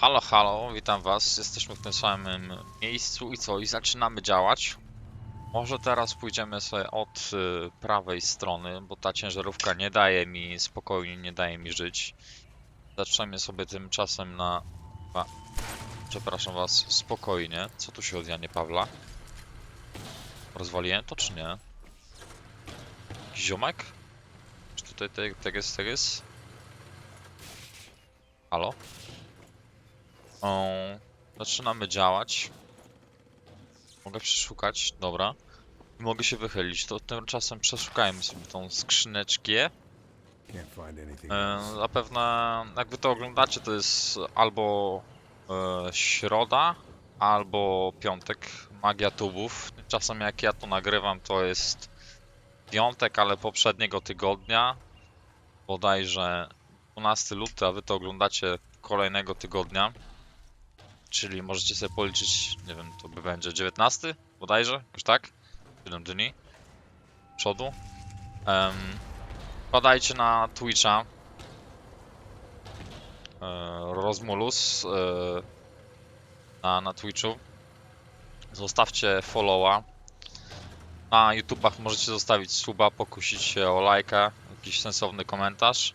Halo, halo, witam was. Jesteśmy w tym samym miejscu i co? I zaczynamy działać. Może teraz pójdziemy sobie od y, prawej strony, bo ta ciężarówka nie daje mi spokojnie, nie daje mi żyć. Zaczniemy sobie tymczasem na... A, przepraszam was, spokojnie. Co tu się od Janie Pawla? Rozwaliłem to czy nie? Ziomek? Czy tutaj te- teges, teges? Halo? O, zaczynamy działać. Mogę przeszukać, dobra. I mogę się wychylić. To tymczasem przeszukajmy sobie tą skrzyneczkę. E, zapewne, jak wy to oglądacie, to jest albo e, środa, albo piątek. Magia tubów. Tymczasem jak ja to nagrywam, to jest piątek, ale poprzedniego tygodnia. Bodajże 12 luty, a wy to oglądacie kolejnego tygodnia. Czyli możecie sobie policzyć, nie wiem, to by będzie 19 bodajże, jakoś tak? 7 dni przodu. Um, Wpadajcie na Twitcha. E, Rozmulus e, na, na Twitchu. Zostawcie followa. Na YouTubach możecie zostawić suba, pokusić się o lajka, jakiś sensowny komentarz.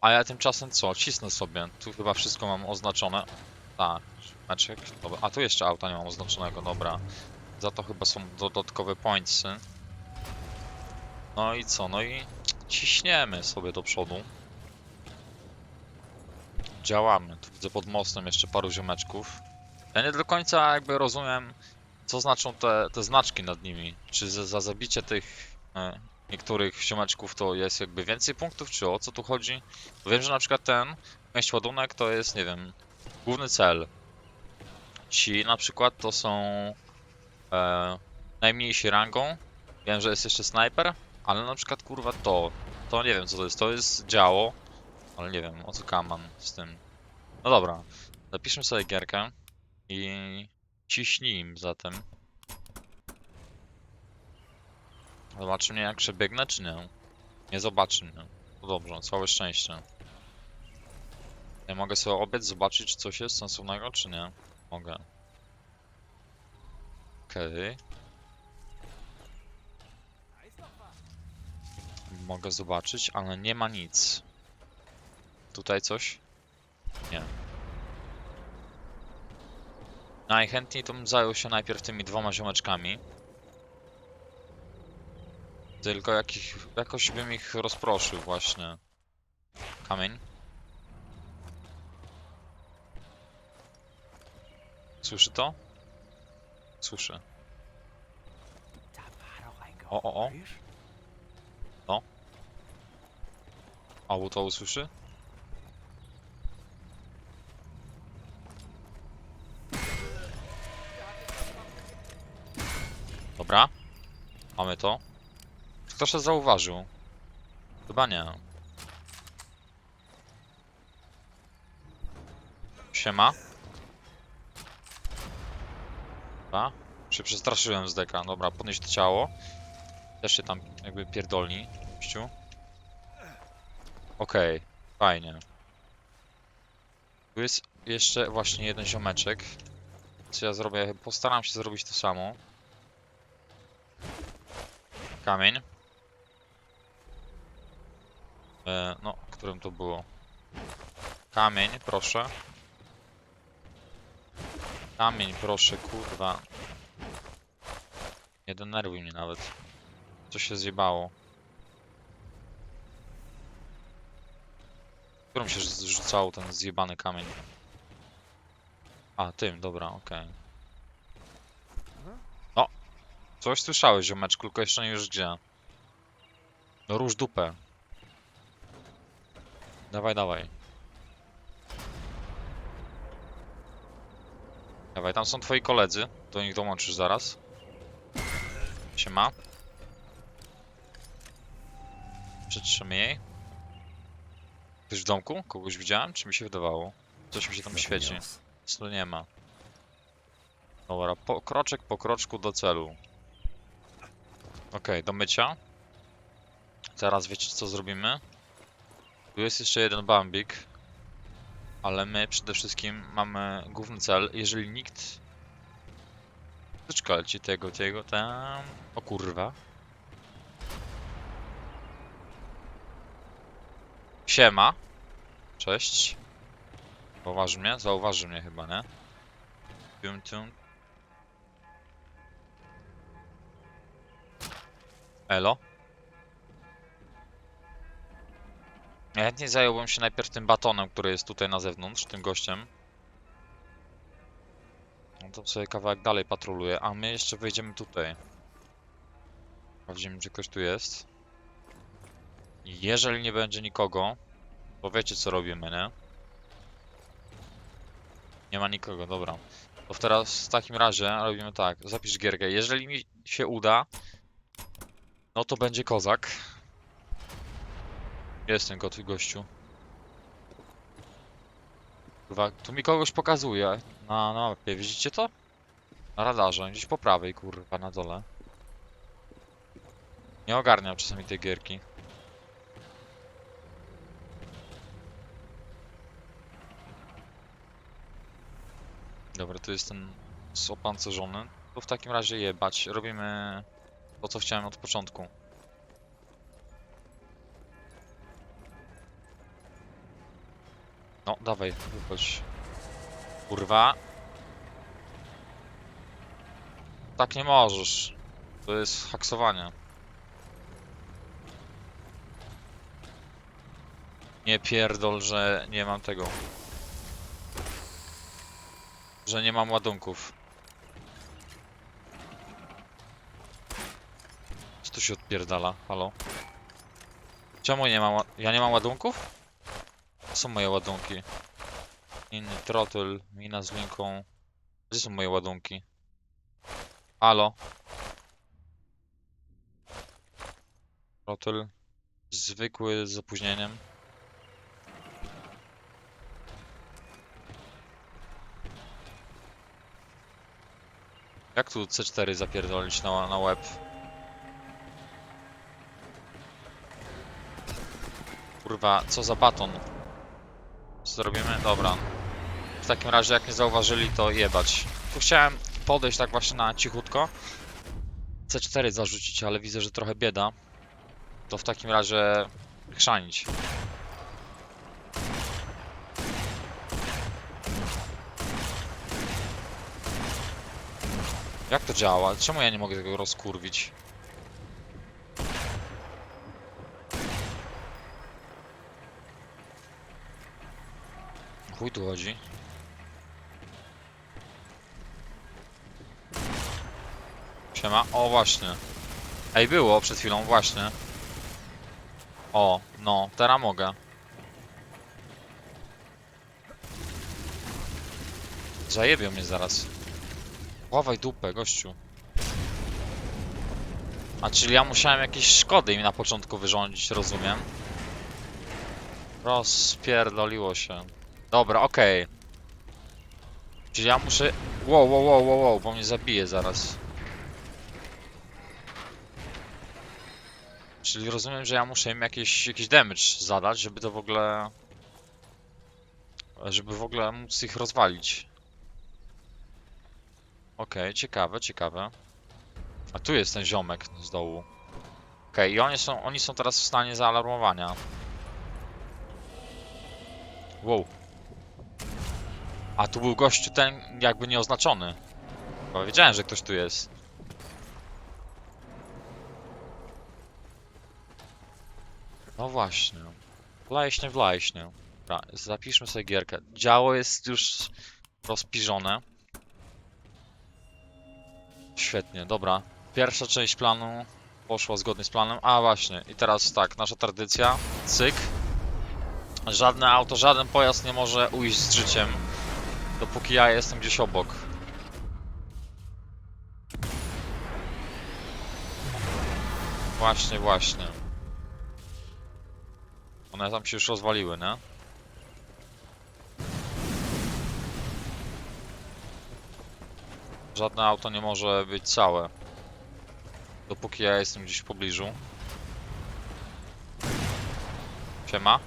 A ja tymczasem co? Cisnę sobie. Tu chyba wszystko mam oznaczone. Tak, meczek. Dobra. A tu jeszcze auta nie mam oznaczonego, dobra. Za to chyba są dodatkowe pointsy. No i co? No i ciśniemy sobie do przodu. Działamy. Tu widzę pod mostem jeszcze paru ziomeczków. Ja nie do końca jakby rozumiem, co znaczą te, te znaczki nad nimi. Czy za, za zabicie tych e, niektórych ziomeczków to jest jakby więcej punktów, czy o co tu chodzi? Bo wiem, że na przykład ten część ładunek to jest, nie wiem, główny cel. Ci na przykład to są e, najmniejsi rangą. Wiem, że jest jeszcze snajper, ale na przykład kurwa to, to nie wiem co to jest, to jest działo, ale nie wiem o co kaman z tym. No dobra, zapiszmy sobie gierkę i ciśnij zatem. Zobaczy mnie jak przebiegnę czy nie? Nie zobaczy mnie. To dobrze, całe szczęście. Ja mogę sobie obiec, zobaczyć czy coś jest sensownego czy nie? Mogę. Okej. Mogę zobaczyć, ale nie ma nic. Tutaj coś? Nie. Najchętniej to bym zajął się najpierw tymi dwoma ziomeczkami. Tylko jakich, jakoś bym ich rozproszył właśnie. Kamień. Słyszy to? Słyszę. O, o, o. Obu to usłyszy? Dobra. Mamy to. Ktoś to zauważył? Chyba nie. Siema. Dobra. Się przestraszyłem z deka. Dobra, podnieść to ciało. Też się tam jakby pierdolni. Gościu. Okej, fajnie. Tu jest jeszcze właśnie jeden ziomeczek. Co ja zrobię? Postaram się zrobić to samo. Kamień. E, no, którym to było? Kamień, proszę. Kamień, proszę, kurwa. Nie denerwuj mnie nawet. Co się zjebało? Którym się zrzucało ten zjebany kamień? A, tym, dobra, okej. O! Coś słyszałeś, ziomeczku, tylko jeszcze nie wiesz gdzie. No rusz dupę. Dawaj, dawaj. Dawaj, tam są twoi koledzy. Do nich dołączysz zaraz. Siema. Przytrzymaj jej. Ktoś w domku? Kogoś widziałem? Czy mi się wydawało? Coś mi się tam świeci. Nic tu nie ma. Dobra, po, kroczek po kroczku do celu. Okej, do mycia. Teraz wiecie co zrobimy? Tu jest jeszcze jeden bambik. Ale my przede wszystkim mamy główny cel. Jeżeli nikt... Leci tego, tego, tam... O kurwa. Siema. Cześć. Zauważy mnie? Zauważy mnie chyba, nie? Tum, tum. Elo. Chętnie zająłbym się najpierw tym batonem, który jest tutaj na zewnątrz, tym gościem. No to sobie kawałek dalej patroluję, a my jeszcze wejdziemy tutaj. Sprawdzimy, czy ktoś tu jest. Jeżeli nie będzie nikogo, to wiecie co robimy, nie? Nie ma nikogo, dobra. To teraz w takim razie robimy tak, zapisz gierkę. Jeżeli mi się uda, no to będzie kozak. Jest ten goty gościu. Kurwa, tu mi kogoś pokazuje na, na mapie, widzicie to? Na radarze, gdzieś po prawej, kurwa, na dole. Nie ogarniam czasami tej gierki. Dobra, to jest ten opancerzony. To w takim razie jebać. Robimy to, co chciałem od początku. No, dawaj, wychodź. Kurwa. Tak nie możesz. To jest haksowanie. Nie pierdol, że nie mam tego. Że nie mam ładunków. Co tu się odpierdala? Halo? Czemu nie mam... Ja nie mam ładunków? Są moje ładunki. Inny trotyl, mina z linką. Gdzie są moje ładunki? Halo? Trotyl. Zwykły z opóźnieniem. Jak tu C4 zapierdolić na, na łeb? Kurwa, co za baton? Co zrobimy? Dobra. W takim razie, jak nie zauważyli, to jebać. Tu chciałem podejść tak właśnie na cichutko. C4 zarzucić, ale widzę, że trochę bieda. To w takim razie chrzanić. Jak to działa? Czemu ja nie mogę tego rozkurwić? Chuj tu chodzi. Siema. O, właśnie. Ej, było przed chwilą, właśnie. O, no, teraz mogę. Zajebią mnie zaraz. Chowaj dupę, gościu. A czyli ja musiałem jakieś szkody im na początku wyrządzić, rozumiem. Rozpierdoliło się. Dobra, okej. Czyli ja muszę... Wow, wow, wow, wow, wow, bo mnie zabije zaraz. Czyli rozumiem, że ja muszę im jakiś, jakiś damage zadać, żeby to w ogóle... Żeby w ogóle móc ich rozwalić. Okej, ciekawe, ciekawe. A tu jest ten ziomek z dołu. Okej, i oni są, oni są teraz w stanie zaalarmowania. Wow. A tu był gościu ten jakby nieoznaczony. Bo wiedziałem, że ktoś tu jest. No właśnie. Wlajśnie, wlajśnie. Dobra, zapiszmy sobie gierkę. Działo jest już rozpiżone. Świetnie, dobra. Pierwsza część planu poszła zgodnie z planem. A właśnie, i teraz tak, nasza tradycja. Cyk. Żadne auto, żaden pojazd nie może ujść z życiem, dopóki ja jestem gdzieś obok. Właśnie, właśnie. One tam się już rozwaliły, nie? Żadne auto nie może być całe. Dopóki ja jestem gdzieś w pobliżu. Siema.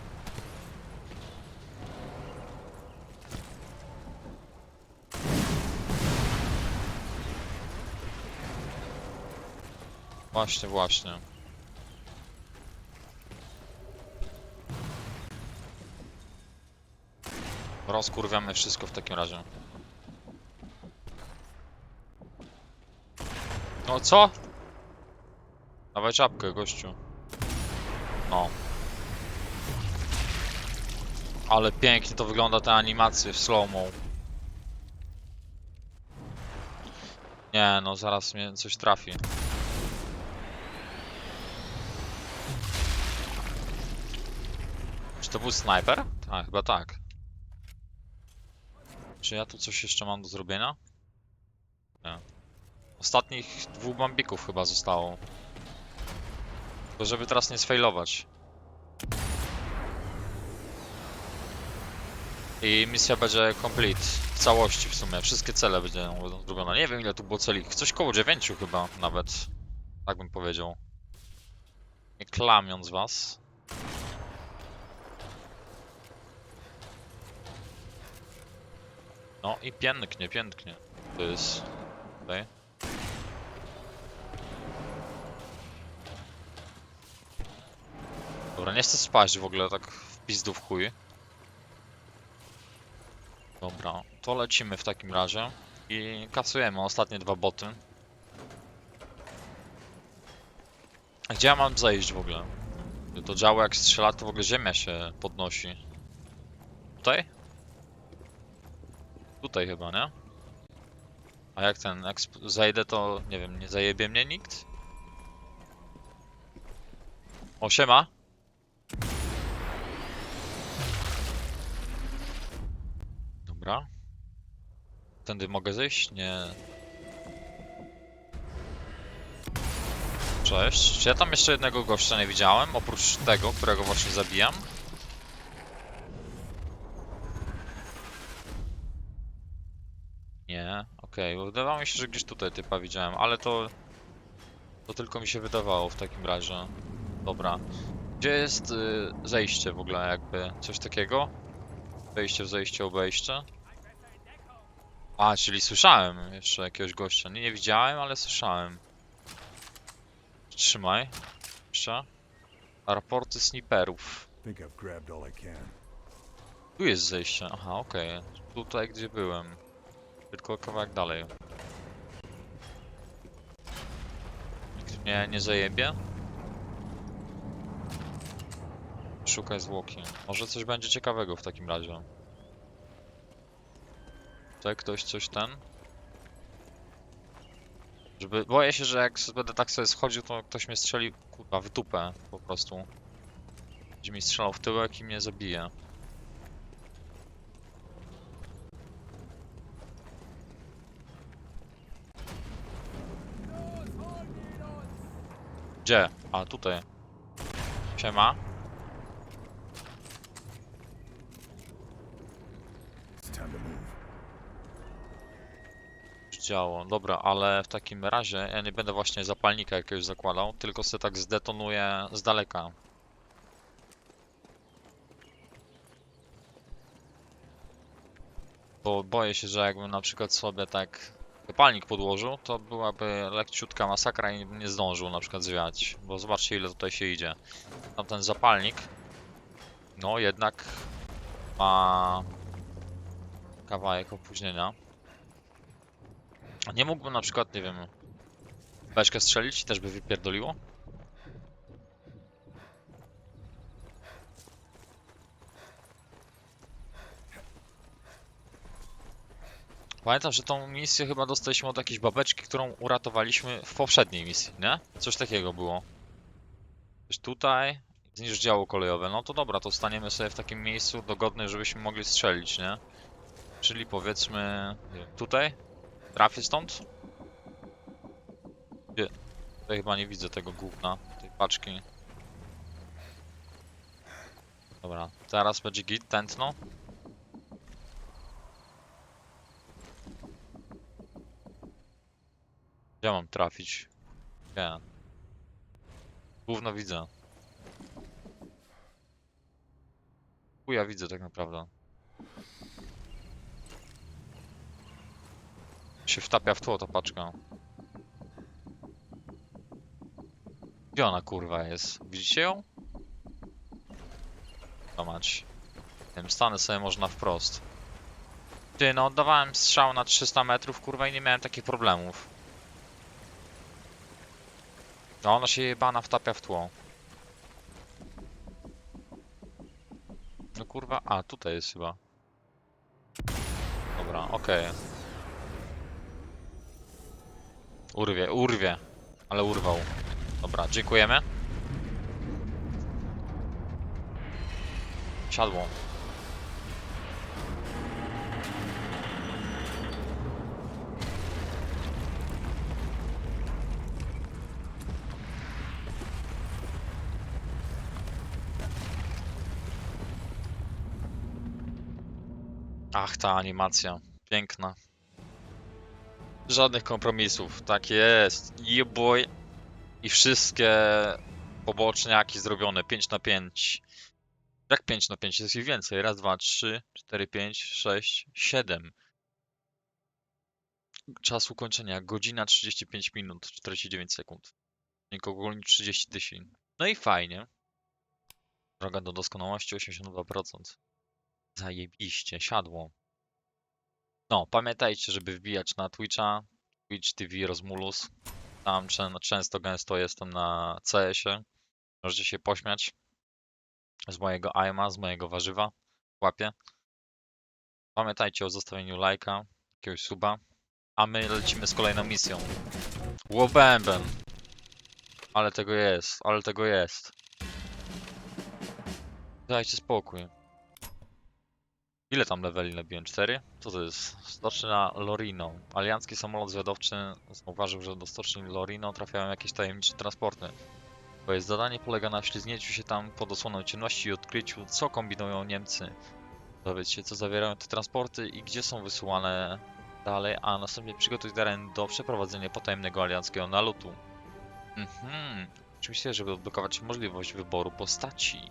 Właśnie, właśnie. Rozkurwiamy wszystko w takim razie. No co? Dawaj czapkę, gościu. No. Ale pięknie to wygląda te animacje w slow-mo. Nie, no zaraz mnie coś trafi. To był snajper? Tak, chyba tak. Czy ja tu coś jeszcze mam do zrobienia? Nie. Ostatnich dwóch bambików chyba zostało. Tylko żeby teraz nie sfailować. I misja będzie complete. W całości w sumie. Wszystkie cele będą zrobione. Nie wiem ile tu było celi. Coś koło 9 chyba nawet. Tak bym powiedział. Nie klamiąc was. No i pięknie, pięknie. To jest... Tutaj. Dobra, nie chcę spaść w ogóle tak w pizdu w chuj. Dobra, to lecimy w takim razie i kasujemy ostatnie dwa boty. Gdzie ja mam zejść w ogóle? To działo jak strzela, to w ogóle ziemia się podnosi. Tutaj? Tutaj chyba, nie? A jak ten, jak zejdę to, nie wiem, nie zajebie mnie nikt? O, siema! Dobra. Tędy mogę zejść? Nie. Cześć. Czy ja tam jeszcze jednego gościa nie widziałem? Oprócz tego, którego właśnie zabijam? Nie, okej, bo wydawało mi się, że gdzieś tutaj typa widziałem, ale to... To tylko mi się wydawało w takim razie. Dobra. Gdzie jest y, zejście w ogóle jakby? Coś takiego? Wejście, zejście, obejście? A, czyli słyszałem jeszcze jakiegoś gościa. Nie, nie widziałem, ale słyszałem. Trzymaj. Jeszcze. Raporty sniperów. Tu jest zejście. Aha, okej. Tutaj, gdzie byłem. Tylko kawałek dalej. Nikt mnie nie zajebie? Szukaj zwłoki. Może coś będzie ciekawego w takim razie. Tutaj ktoś coś ten? Żeby... Boję się, że jak będę tak sobie schodził, to ktoś mnie strzeli, kurwa, w dupę po prostu. Będzie mi strzelał w tyłek i mnie zabije. Gdzie? A, tutaj. Siema. Działo. Dobra, ale w takim razie ja nie będę właśnie zapalnika jakiegoś zakładał, tylko sobie tak zdetonuję z daleka. Bo boję się, że jakbym na przykład sobie tak zapalnik podłożył, to byłaby lekciutka masakra i nie zdążył na przykład zwiać. Bo zobaczcie ile tutaj się idzie. Tam ten zapalnik, no jednak ma kawałek opóźnienia. Nie mógłbym na przykład, nie wiem, beczkę strzelić i też by wypierdoliło? Pamiętam, że tą misję chyba dostaliśmy od jakiejś babeczki, którą uratowaliśmy w poprzedniej misji, nie? Coś takiego było. Coś tutaj, zniszcz działo kolejowe. No to dobra, to staniemy sobie w takim miejscu dogodnym, żebyśmy mogli strzelić, nie? Czyli powiedzmy tutaj? Trafię stąd? Gdzie? Tutaj chyba nie widzę tego gówna, tej paczki. Dobra, teraz będzie git, tętno. Gdzie mam trafić? Gdzie? Gówno widzę. Chuja widzę tak naprawdę. się wtapia w tło ta paczka. Gdzie ona kurwa jest? Widzicie ją? Zobacz. Tym stanę sobie można wprost. Ty, no oddawałem strzał na 300 metrów, kurwa, i nie miałem takich problemów. No ona się jebana wtapia w tło. No kurwa, a tutaj jest chyba. Dobra, okej. Urwie, urwie. Ale urwał. Dobra, dziękujemy. Siadło. Ach, ta animacja. Piękna. Żadnych kompromisów. Tak jest. Yeah boy. I wszystkie poboczniaki zrobione 5 na 5. Jak 5 na 5? Jest ich więcej. Raz, dwa, trzy, cztery, pięć, sześć, siedem. Czas ukończenia godzina 35 minut 49 sekund. Nikogo 30 tysięcy. No i fajnie. Droga do doskonałości 82%. Zajebiście, siadło. No, pamiętajcie, żeby wbijać na Twitcha, Twitch TV Rozmulus. Tam czę- często, gęsto jestem na CS-ie. Możecie się pośmiać z mojego aima, z mojego warzywa. Łapie. Pamiętajcie o zostawieniu lajka, jakiegoś suba. A my lecimy z kolejną misją. Łobębem. Ale tego jest, ale tego jest. Dajcie spokój. Ile tam leveli nabiłem? 4? Co to jest? Stocznia Lorino. Aliancki samolot zwiadowczy zauważył, że do stoczni Lorino trafiają jakieś tajemnicze transporty. Twoje zadanie polega na ślizgnięciu się tam pod osłoną ciemności i odkryciu, co kombinują Niemcy. Dowiedz się, co zawierają te transporty i gdzie są wysyłane dalej, a następnie przygotuj teren do przeprowadzenia potajemnego alianckiego nalotu. Mhm. Oczywiście, żeby odblokować możliwość wyboru postaci.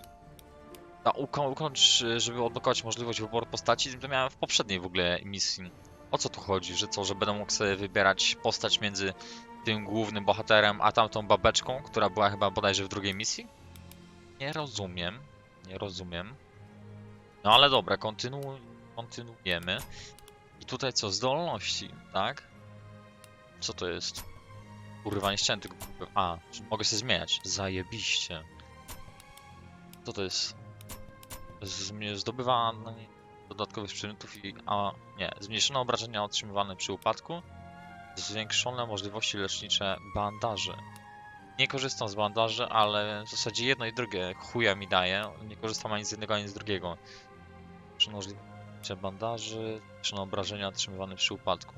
A uko- ukończ, żeby odblokować możliwość wyboru postaci, to miałem w poprzedniej w ogóle misji. O co tu chodzi? Że co, że będę mógł sobie wybierać postać między tym głównym bohaterem, a tamtą babeczką, która była chyba bodajże w drugiej misji? Nie rozumiem. Nie rozumiem. No ale dobra, kontynu kontynuujemy. I tutaj co? Zdolności, tak? Co to jest? Kurwa, nie chciałem. A, mogę się zmieniać. Zajebiście. Co to jest? Zdobywa dodatkowych przedmiotów i... A, nie. Zmniejszone obrażenia otrzymywane przy upadku. Zwiększone możliwości lecznicze bandaży. Nie korzystam z bandaży, ale w zasadzie jedno i drugie chuja mi daje. Nie korzystam ani z jednego, ani z drugiego. Przy możliwości bandaży, czy obrażenia otrzymywane przy upadku.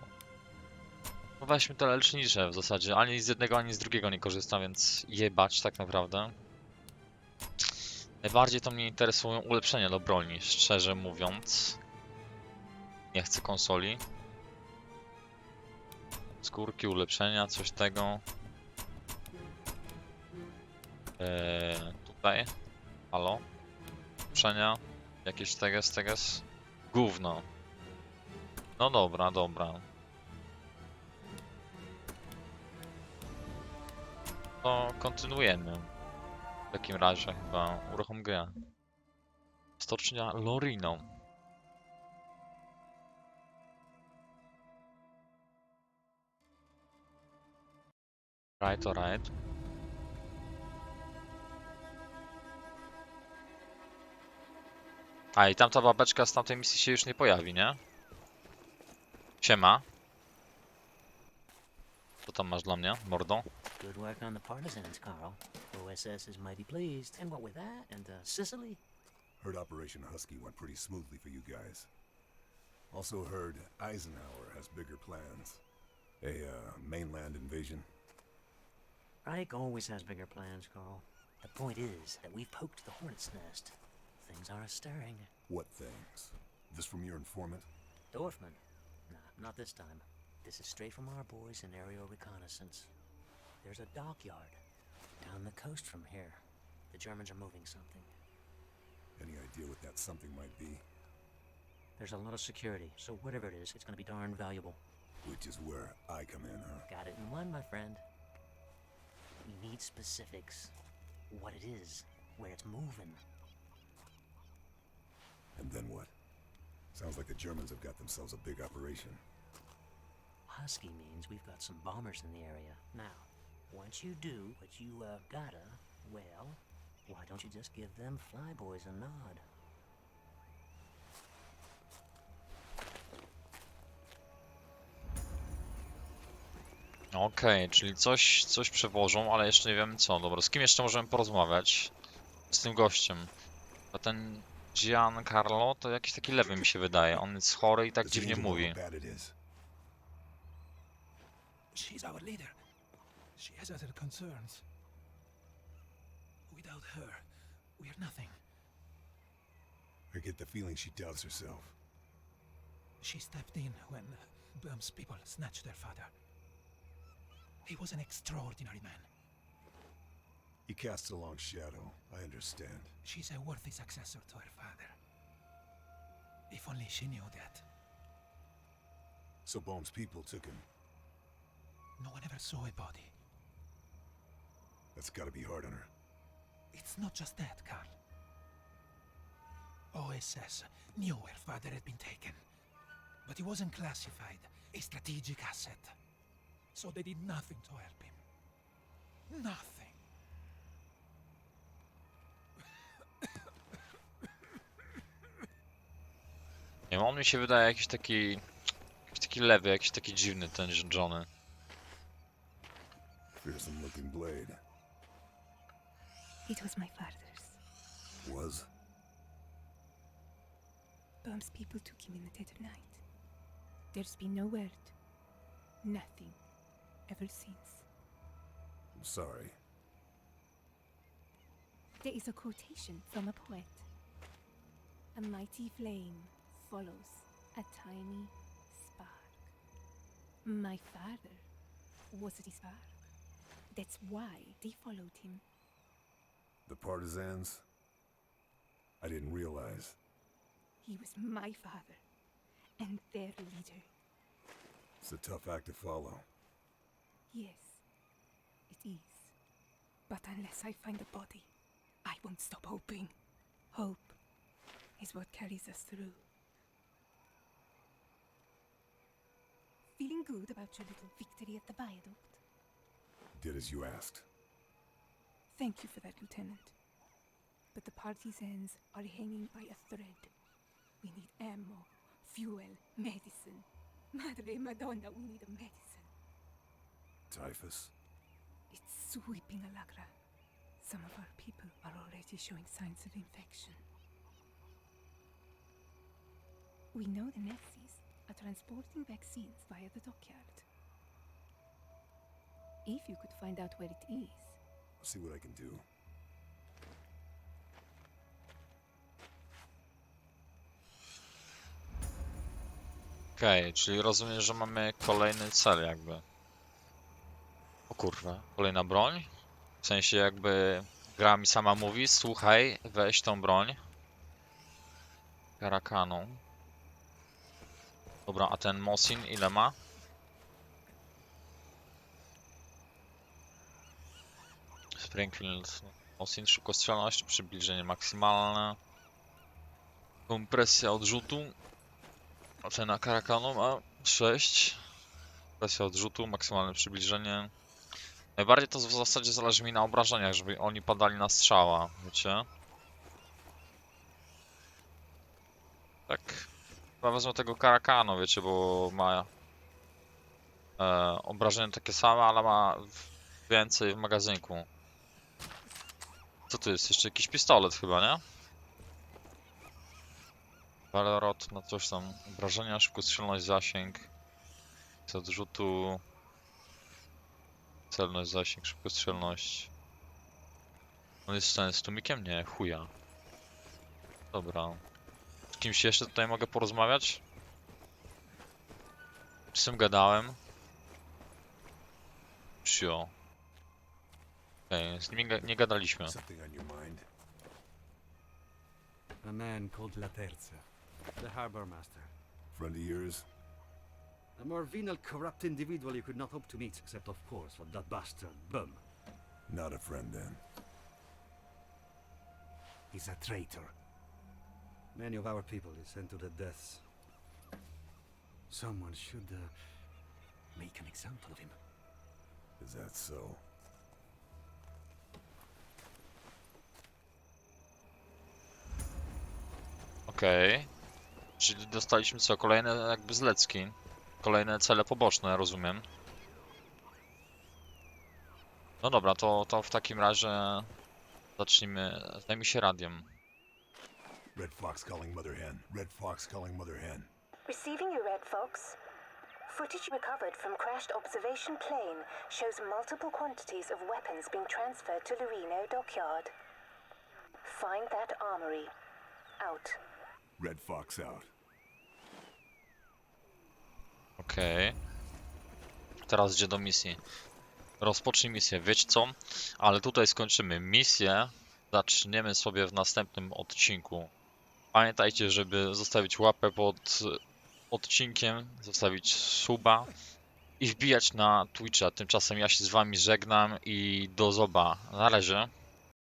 No weźmy te lecznicze w zasadzie. Ani z jednego, ani z drugiego nie korzystam, więc jebać tak naprawdę. Najbardziej to mnie interesują ulepszenia do broni, szczerze mówiąc. Nie chcę konsoli. Skórki, ulepszenia, coś tego. Eee, tutaj. Halo? Ulepszenia. Jakieś teges, teges. Gówno. No dobra, dobra. To kontynuujemy. Takim razie chyba uruchom grę. Stocznia Lorino. Right, alright. A i tamta babeczka z tamtej misji się już nie pojawi, nie? Siema. Co tam masz dla mnie, mordo? Good work on the partisans, Carl. OSS is mighty pleased. And what with that? And uh, Sicily? Heard Operation Husky went pretty smoothly for you guys. Also heard Eisenhower has bigger plans. A uh, mainland invasion. Reich always has bigger plans, Carl. The point is that we've poked the hornet's nest. Things are stirring. What things? This from your informant? Dorfman? Nah, not this time. This is straight from our boys in aerial reconnaissance. There's a dockyard down the coast from here. The Germans are moving something. Any idea what that something might be? There's a lot of security, so whatever it is, it's gonna be darn valuable. Which is where I come in, huh? Got it in one, my friend. We need specifics. What it is, where it's moving. And then what? Sounds like the Germans have got themselves a big operation. Husky means we've got some bombers in the area. Now, once you do what you uh, gotta, well, why don't you just give them flyboys a nod? Okej, czyli coś, coś przewożą, ale jeszcze nie wiemy co. Dobra, z kim jeszcze możemy porozmawiać? Z tym gościem. A ten Giancarlo to jakiś taki lewy mi się wydaje. On jest chory i tak dziwnie mówi. She's our leader. She has other concerns. Without her, we're nothing. I get the feeling she doubts herself. She stepped in when Böhm's people snatched their father. He was an extraordinary man. He casts a long shadow. I understand. She's a worthy successor to her father. If only she knew that. So Bohm's people took him. No one ever saw a body. That's gotta be hard on her. It's not just that, Carl. OSS knew her father had been taken, but he wasn't classified, a strategic asset. So they did nothing to help him. Nothing. Nie wiem, on mi się wydaje jakiś taki... Jakiś taki lewy, jakiś taki dziwny ten Johnny. Fearsome looking blade. It was my father's. Was? Bum's people took him in the dead of night. There's been no word. Nothing. Ever since. I'm sorry. There is a quotation from a poet. A mighty flame follows a tiny spark. My father was the spark. That's why they followed him. The partisans? I didn't realize. He was my father and their leader. It's a tough act to follow. Yes, it is. But unless I find the body, I won't stop hoping. Hope is what carries us through. Feeling good about your little victory at the viaduct? Did as you asked. Thank you for that, Lieutenant. But the party's partisans are hanging by a thread. We need ammo, fuel, medicine. Madre Madonna, we need a medicine. Typhus? It's sweeping Alagra. Some of our people are already showing signs of infection. We know the Nazis are transporting vaccines via the dockyard. If you could find out where it is, see what I can do. Okej, czyli rozumiem, że mamy kolejny cel jakby. O kurwa, kolejna broń? W sensie jakby gra mi sama mówi, słuchaj, weź tą broń. Karakaną. Dobra, a ten Mosin ile ma? Springfield Mosin, szybkostrzelność, przybliżenie maksymalne. Kompresja odrzutu. Ocena Karakanu ma 6. Presja odrzutu, maksymalne przybliżenie. Najbardziej to w zasadzie zależy mi na obrażeniach, żeby oni padali na strzała, wiecie? Tak. Chyba wezmę tego Karakano, wiecie, bo ma e, obrażenia takie same, ale ma więcej w magazynku. Co tu jest? Jeszcze jakiś pistolet chyba, nie? Valorot, no coś tam. Obrażenia, szybkostrzelność, zasięg. Z odrzutu. Celność, zasięg, szybkostrzelność. On jest ten z tumikiem? Nie, chuja. Dobra. Z kimś jeszcze tutaj mogę porozmawiać? Z tym gadałem. Psio. Okej, z nimi ga- nie gadaliśmy. Something on your mind? A man called La Terza, the harbor master. Friend of yours? A more venal, corrupt individual you could not hope to meet, except, of course, for that bastard, Bum. Not a friend then. He's a traitor. Many of our people is sent to the deaths. Someone should uh, make an example of him. Is that so? Okej. Czyli dostaliśmy co? Kolejne jakby zlecki. Kolejne cele poboczne, rozumiem. No dobra, to, to w takim razie zacznijmy. Zajmij się radiem. Red Fox calling Mother Hen. Red Fox calling Mother Hen. Receiving you, Red Fox. Footage recovered from crashed observation plane shows multiple quantities of weapons being transferred to Loreno Dockyard. Find that armory. Out. Red Fox out. Okej. Teraz idzie do misji. Rozpocznij misję. Wiecie co? Ale tutaj skończymy misję. Zaczniemy sobie w następnym odcinku. Pamiętajcie, żeby zostawić łapę pod odcinkiem, zostawić suba i wbijać na Twitcha. Tymczasem ja się z wami żegnam i do zoba. Na razie.